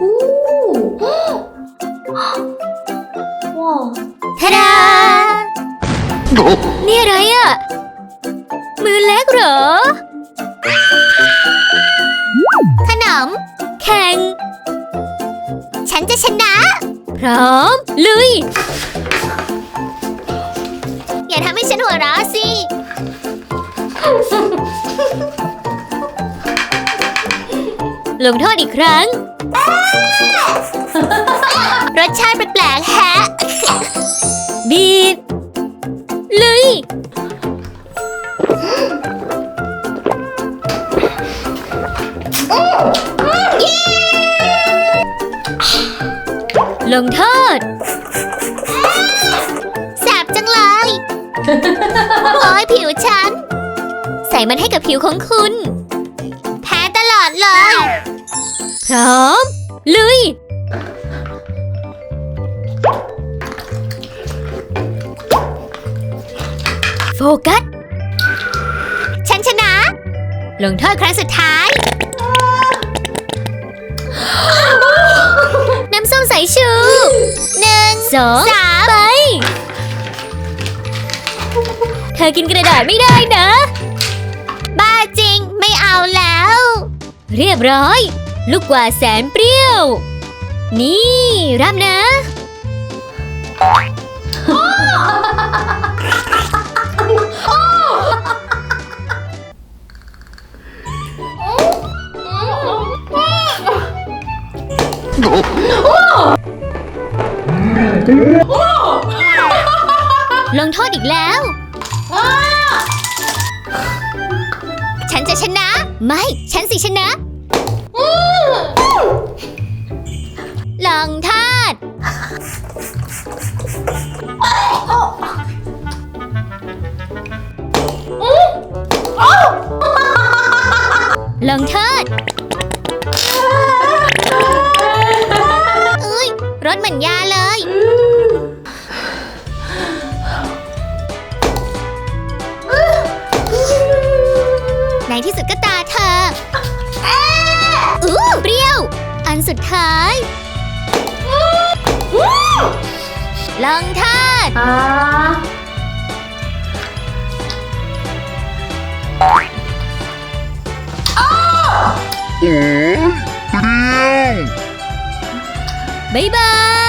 อู้ว้าวทาดานี่อะไรอะ มือเล็กเหรอ ขนม แข่ง ฉันจะชนะ พร้อม ลุย อย่าทำให้ฉันหัวเราะสิ ลงโทษอีกครั้ง รสชาติแปลกๆแฮะ บีบลุยลงโทษแสบจังเลย โอ้ยผิวฉัน ใส่มันให้กับผิวของคุณ แพ้ตลอดเลย พร้อม ลุย โฟกัส ฉันชนะ ลงโทษครั้งสุดท้าย น้ำส้มสายชูหนึ่งสองสามไป เธอกินกระดาษไม่ได้นะ บ้าจริงไม่เอาแล้ว เรียบร้อย ลูกกว่าแสนเปรี้ยว นี่ รับนะ ลงโทษอีกแล้ว ฉันจะชนะ ไม่ ฉันสิชนะ ลองทาดลองทาดเอ้ยรถเหมือนยาเลย ในที่สุดก็ นสุดท้าย ลองทาดอ่าโอ้ยเปรี้ยว บ๊ายบาย